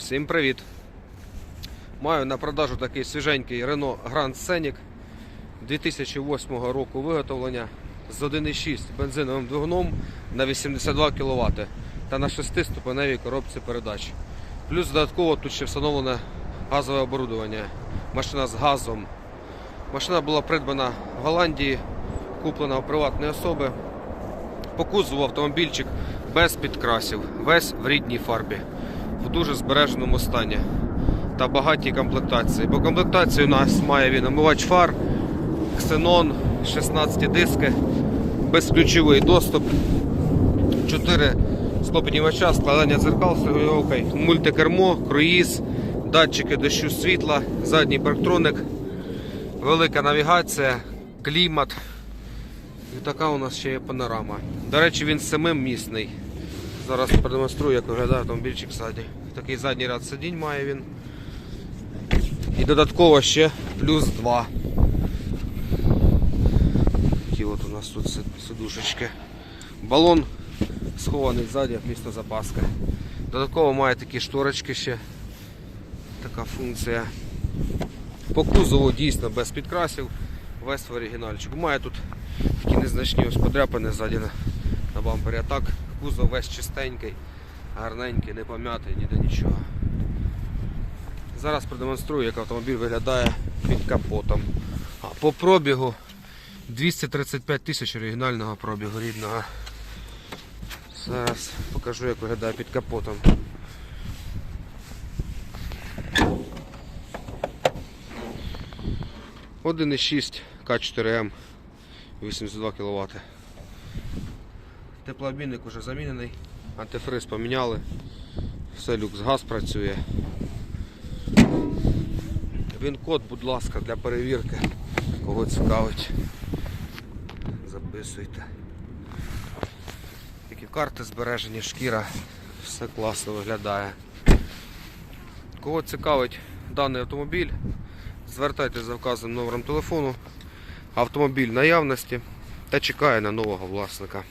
Всім привіт! Маю на продажу такий свіженький Renault Grand Scenic 2008 року виготовлення з 1,6 бензиновим двигуном на 82 кВт та на 6-ступеневій коробці передач. Плюс додатково тут ще встановлене газове оборудовання. Машина з газом. Машина була придбана в Голландії, куплена у приватної особи. По кузову автомобільчик без підкрасів, весь в рідній фарбі, в дуже збереженому стані та багатій комплектації. Бо комплектацію у нас має він омивач фар, ксенон, 16 диски, безключовий доступ, 4 склопіднімача, складання дзеркал з мультикермо, круїз, датчики дощу світла, задній парктроник, велика навігація, клімат. І така у нас ще є панорама. До речі, він семимісний. Зараз продемонструю, як виглядає автомобільчик ззаді. Такий задній ряд сидінь має він. І додатково ще плюс 2. Такі от у нас тут си- сидушечки. Балон схований ззаді, як місто запаска. Додатково має такі шторочки ще. Така функція. По кузову дійсно без підкрасів. Весь в оригінальчику. Має тут такі незначні подряпини ззаді на, на бампері. А так кузов весь чистенький, гарненький, не пом'ятий, ніде нічого. Зараз продемонструю, як автомобіль виглядає під капотом. А по пробігу 235 тисяч оригінального пробігу рідного. Зараз покажу, як виглядає під капотом. Один 1,6 К4М 82 кВт. Теплообмінник уже замінений, антифриз поміняли, все люкс газ працює. Він код, будь ласка, для перевірки, кого цікавить. Записуйте. Такі карти збережені, шкіра, все класно виглядає. Кого цікавить даний автомобіль, звертайтеся за вказаним номером телефону. Автомобіль наявності та чекає на нового власника.